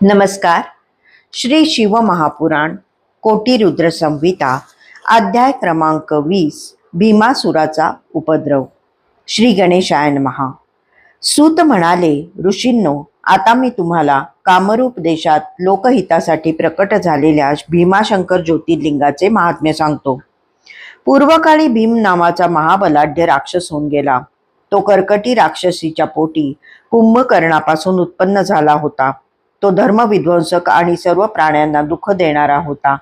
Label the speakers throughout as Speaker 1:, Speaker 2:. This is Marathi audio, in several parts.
Speaker 1: नमस्कार. श्री शिवमहापुराण कोटी रुद्र संहिता अध्याय क्रमांक वीस भीमासुराचा उपद्रव. श्री गणेशायन महा सूत म्हणाले ऋषींनो आता मी तुम्हाला कामरूप देशात लोकहितासाठी प्रकट झालेल्या भीमाशंकर ज्योतिर्लिंगाचे महात्म्य सांगतो. पूर्वकाळी भीम नावाचा महाबलाढ्य राक्षस होऊन गेला. तो कर्कटी राक्षसीच्या पोटी कुंभकर्णापासून उत्पन्न झाला होता. तो धर्मविध्वंसक आणि सर्व प्राण्यांना दुःख देणारा होता.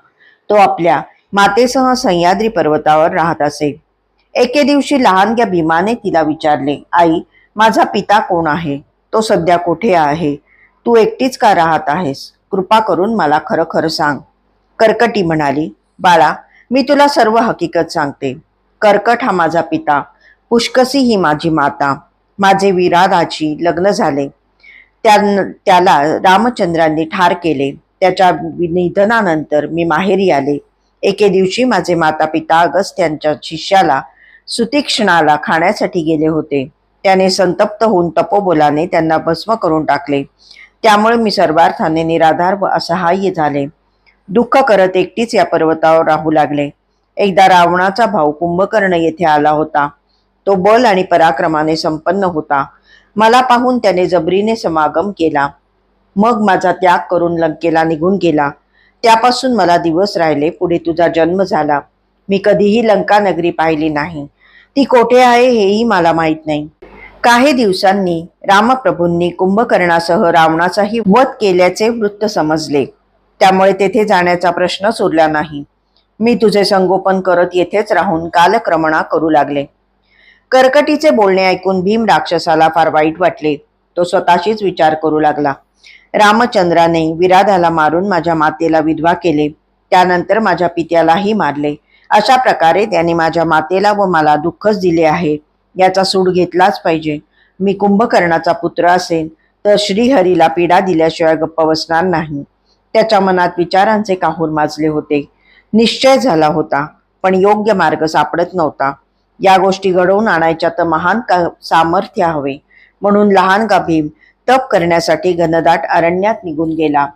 Speaker 1: तो आपल्या मातेसह सह्याद्री पर्वतावर राहत असे. एके दिवशी लहानग्या भीमाने तिला विचारले आई माझा पिता कोण आहे? तो सध्या कोठे आहे? तू एकटीच का राहत आहेस? कृपा करून मला खरं खरं सांग. कर्कटी म्हणाली बाळा मी तुला सर्व हकीकत सांगते. कर्कट हा माझा पिता. पुष्कसी ही माझी माता. माझे विराधाची लग्न झाले. त्याला रामचंद्रांनी ठार केले. त्याच्या निधनानंतर मी माहेरी आले. एके दिवशी माझे माता पिता अगस्त्यांच्या शिष्याला सुतीक्षणाला खाण्यासाठी गेले होते. त्याने संतप्त होऊन तपोबोलाने त्यांना भस्म करून टाकले. त्यामुळे मी सर्वार्थाने निराधार व असहाय्य झाले. दुःख करत एकटीच या पर्वतावर राहू लागले. एकदा रावणाचा भाऊ कुंभकर्ण येथे आला होता. तो बल आणि पराक्रमाने संपन्न होता. मला पाहून त्याने जबरीने समागम केला. मग माझा त्याग करून लंकेला निघून गेला. त्यापासून मला दिवस राहिले पुढे तुझा जन्म झाला. मी कधीही लंका नगरी पाहिली नाही. ती कोठे आहे हेही मला माहीत नाही. काही दिवसांनी रामप्रभूंनी कुंभकर्णासह रावणाचाही वध केल्याचे वृत्त समजले. त्यामुळे तेथे जाण्याचा प्रश्न सोडला नाही. मी तुझे संगोपन करत येथेच राहून कालक्रमणा करू लागले. कर्कटीचे बोलणे ऐकून भीम राक्षसाला फार वाईट वाटले. तो स्वतःशीच विचार करू लागला. रामचंद्राने विराधाला मारून माझ्या मातेला विधवा केले. त्यानंतर माझ्या पित्यालाही मारले. अशा प्रकारे त्याने माझ्या मातेला व मला दुःखच दिले आहे. याचा सूड घेतलाच पाहिजे. मी कुंभकर्णाचा पुत्र असेल तर श्रीहरीला पीडा दिल्याशिवाय गप्प बसणार नाही. त्याच्या मनात विचारांचे काहूर माजले होते. निश्चय झाला होता पण योग्य मार्ग सापडत नव्हता. या गोष्टी घडवून आणायच्या तर महान का सामर्थ्य हवे. म्हणून लहान का भीम तप करण्यासाठी घनदाट अरण्यात निघून गेला.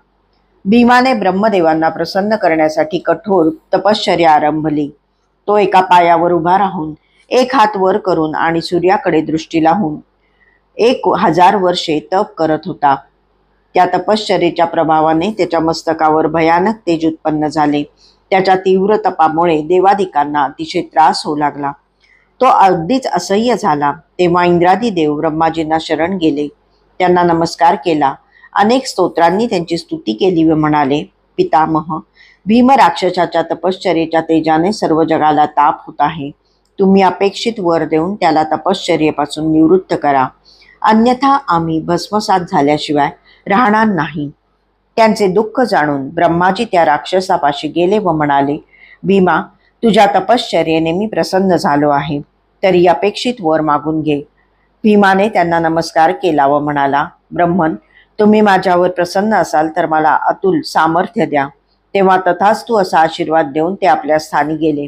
Speaker 1: भीमाने ब्रह्मदेवांना प्रसन्न करण्यासाठी कठोर तपश्चर्या आरंभली. तो एका पायावर उभा राहून एक हात वर करून आणि सूर्याकडे दृष्टी लावून एक हजार वर्षे तप करत होता. त्या तपश्चर्येच्या प्रभावाने त्याच्या मस्तकावर भयानक तेज उत्पन्न झाले. त्याच्या तीव्र तपामुळे देवादिकांना अतिशय त्रास होऊ लागला. तो अगदीच असह्य झाला. तेव्हा इंद्रादी देव ब्रह्माजींना शरण गेले. त्यांना नमस्कार केला. अनेक स्तोत्रांनी त्यांची स्तुती केली व म्हणाले पितामह भीम राक्षसाच्या तपश्चर्येच्या तेजाने सर्व जगाला ताप होत आहे. तुम्ही अपेक्षित वर देऊन त्याला तपश्चर्येपासून निवृत्त करा. अन्यथा आम्ही भस्मसात झाल्याशिवाय राहणार नाही. त्यांचे दुःख जाणून ब्रह्माजी त्या राक्षसापाशी गेले व म्हणाले भीमा तुझ्या तपश्चर्येने मी प्रसन्न झालो आहे. तरी अपेक्षित वर मागून घे. भीमाने त्यांना नमस्कार केला व म्हणाला ब्रह्मन तुम्ही माझ्यावर प्रसन्न असाल तर मला अतुल सामर्थ्य द्या. तेव्हा तथास्तू असा आशीर्वाद देऊन ते आपल्या स्थानी गेले.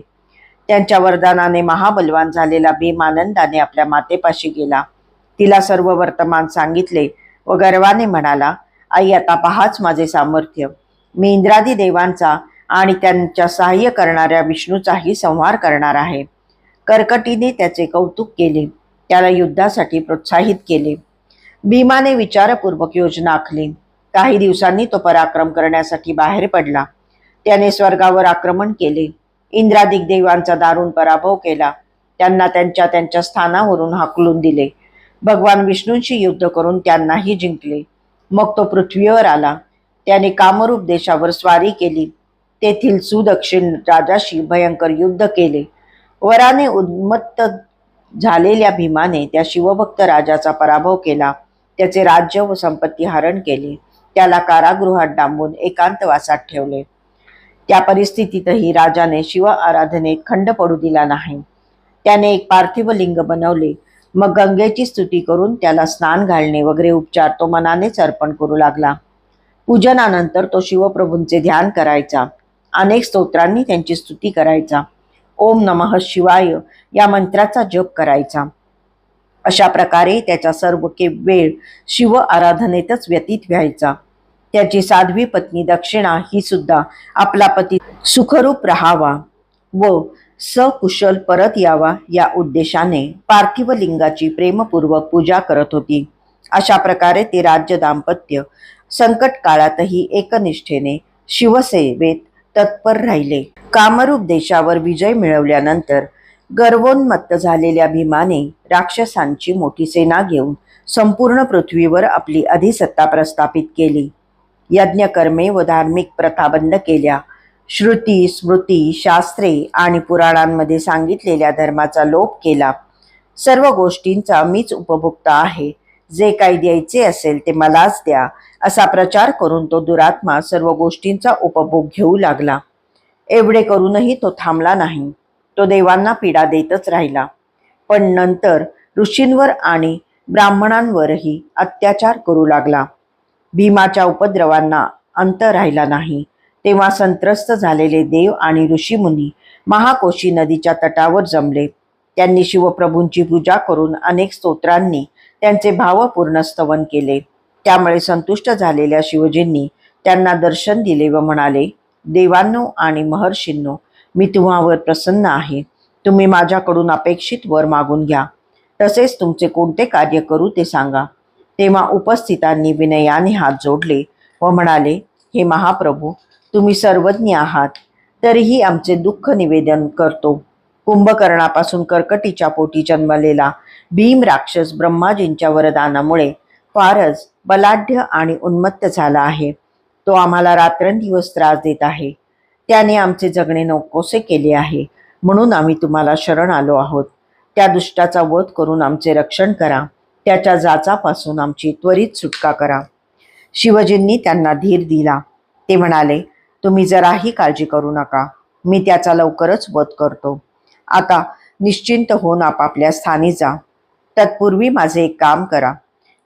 Speaker 1: त्यांच्या वरदानाने महाबलवान झालेला भीमानंदाने आपल्या मातेपाशी गेला. तिला सर्व वर्तमान सांगितले व गर्वाने म्हणाला आई आता पहाच माझे सामर्थ्य. मी इंद्रादी देवांचा आणि त्यांच्या सहाय्य करणाऱ्या विष्णूचाही संहार करणार आहे. कर्कटीने त्याचे कौतुक केले. त्याला युद्धासाठी प्रोत्साहित केले. भीमाने विचारपूर्वक योजना आखली. काही दिवसांनी तो पराक्रम करण्यासाठी बाहेर पडला. त्याने स्वर्गावर आक्रमण केले. इंद्रादिक देवांचा दारुण पराभव केला. त्यांना त्यांच्या त्यांच्या स्थानावरून हाकलून दिले. भगवान विष्णूंशी युद्ध करून त्यांनाही जिंकले. मग तो पृथ्वीवर आला. त्याने कामरूप देशावर स्वारी केली. तेथील सुदक्षिण राजाशी भयंकर युद्ध केले. वराने उन्मत्त झालेल्या भीमाने त्या शिवभक्त राजाचा पराभव केला. त्याचे राज्य व संपत्ती हरण केले. त्याला कारागृहात डांबून एकांतवासात ठेवले. त्या परिस्थितीतही राजाने शिव आराधनेत खंड पडू दिला नाही. त्याने एक पार्थिव लिंग बनवले. मग गंगेची स्तुती करून त्याला स्नान घालणे वगैरे उपचार तो मनानेच अर्पण करू लागला. पूजनानंतर तो शिवप्रभूंचे ध्यान करायचा. अनेक स्तोत्रांनी त्यांची स्तुती करायचा. ओम नमः शिवाय या मंत्राचा जप करायचा. अशा प्रकारे त्याचा सर्व के वेळ शिव आराधनेतच व्यतीत व्हायचा. त्याची साध्वी पत्नी दक्षिणा ही सुद्धा आपला पती सुखरूप राहावा व सकुशल परत यावा या उद्देशाने पार्थिव लिंगाची प्रेमपूर्वक पूजा करत होती. अशा प्रकारे ते राज्य दाम्पत्य संकट काळातही एकनिष्ठेने शिवसेवेत तत्पर राहिले. कामरूप देशावर विजय मिळवल्यानंतर गर्वोन्मत्त झालेल्या भीमाने राक्षसांची मोठी सेना घेऊन संपूर्ण पृथ्वीवर आपली अधिसत्ता प्रस्थापित केली. यज्ञकर्मे व धार्मिक प्रथा बंद केल्या. श्रुती स्मृती शास्त्रे आणि पुराणांमध्ये सांगितलेल्या धर्माचा लोप केला. सर्व गोष्टींचा मीच उपभोक्ता आहे. जे काही द्यायचे असेल ते मलाच द्या असा प्रचार करून तो दुरात्मा सर्व गोष्टींचा उपभोग घेऊ लागला. एवढे करूनही तो थांबला नाही. तो देवांना पीडा देतच राहिला. पण नंतर ऋषींवर आणि ब्राह्मणांवरही अत्याचार करू लागला. भीमाच्या उपद्रवांना अंत राहिला नाही. तेव्हा संत्रस्त झालेले देव आणि ऋषीमुनी महाकोशी नदीच्या तटावर जमले. त्यांनी शिवप्रभूंची पूजा करून अनेक स्तोत्रांनी त्यांचे भावपूर्ण स्तवन केले. त्यामुळे संतुष्ट झालेल्या शिवजींनी त्यांना दर्शन दिले व म्हणाले देवांनो आणि महर्षींनो मी तुम्हावर प्रसन्न आहे. तुम्ही माझ्याकडून अपेक्षित वर मागून घ्या. तसेच तुमचे कोणते कार्य करू ते सांगा. तेव्हा उपस्थितांनी विनयाने हात जोडले व म्हणाले हे महाप्रभू तुम्ही सर्वज्ञ आहात. तरीही आमचे दुःख निवेदन करतो. कुंभकर्णापासून कर्कटीच्या पोटी जन्मलेला भीम राक्षस ब्रह्माजींच्या वरदानामुळे फारच बलाढ्य आणि उन्मत्त झाला आहे. तो आम्हाला रात्रंदिवस त्रास देत आहे. त्याने आमचे जगणे नकोसे केले आहे. म्हणून आम्ही तुम्हाला शरण आलो आहोत. त्या दुष्टाचा वध करून आमचे रक्षण करा. त्याच्या जाचापासून आमची त्वरित सुटका करा. शिवजींनी त्यांना धीर दिला. ते म्हणाले तुम्ही जराही काळजी करू नका. मी त्याचा लवकरच वध करतो. आता निश्चिंत होऊन आपापल्या स्थानी जा. तत्पूर्वी माझे एक काम करा.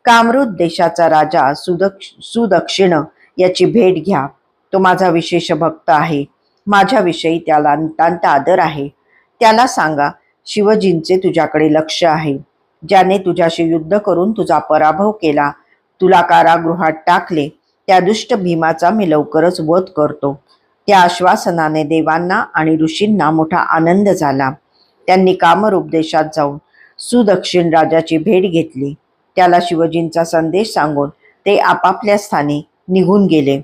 Speaker 1: कामरूप देशाचा राजा सुदक्ष सुदक्षिण याची भेट घ्या. तो माझा विशेष भक्त आहे. माझ्याविषयी त्याला नितांत आदर आहे. त्याला सांगा शिवजींचे तुझ्याकडे लक्ष आहे. ज्याने तुझ्याशी युद्ध करून तुझा पराभव केला तुला कारागृहात टाकले त्या दुष्ट भीमाचा मी लवकरच वध करतो. त्या आश्वासनाने देवांना आणि ऋषींना मोठा आनंद झाला. त्यांनी कामरूप देशात जाऊन सुदक्षिण राजाची भेट घेतली. त्याला शिवजींचा संदेश सांगून ते आपापल्या स्थानी निघून गेले.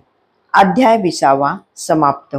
Speaker 1: अध्याय विसावा समाप्त.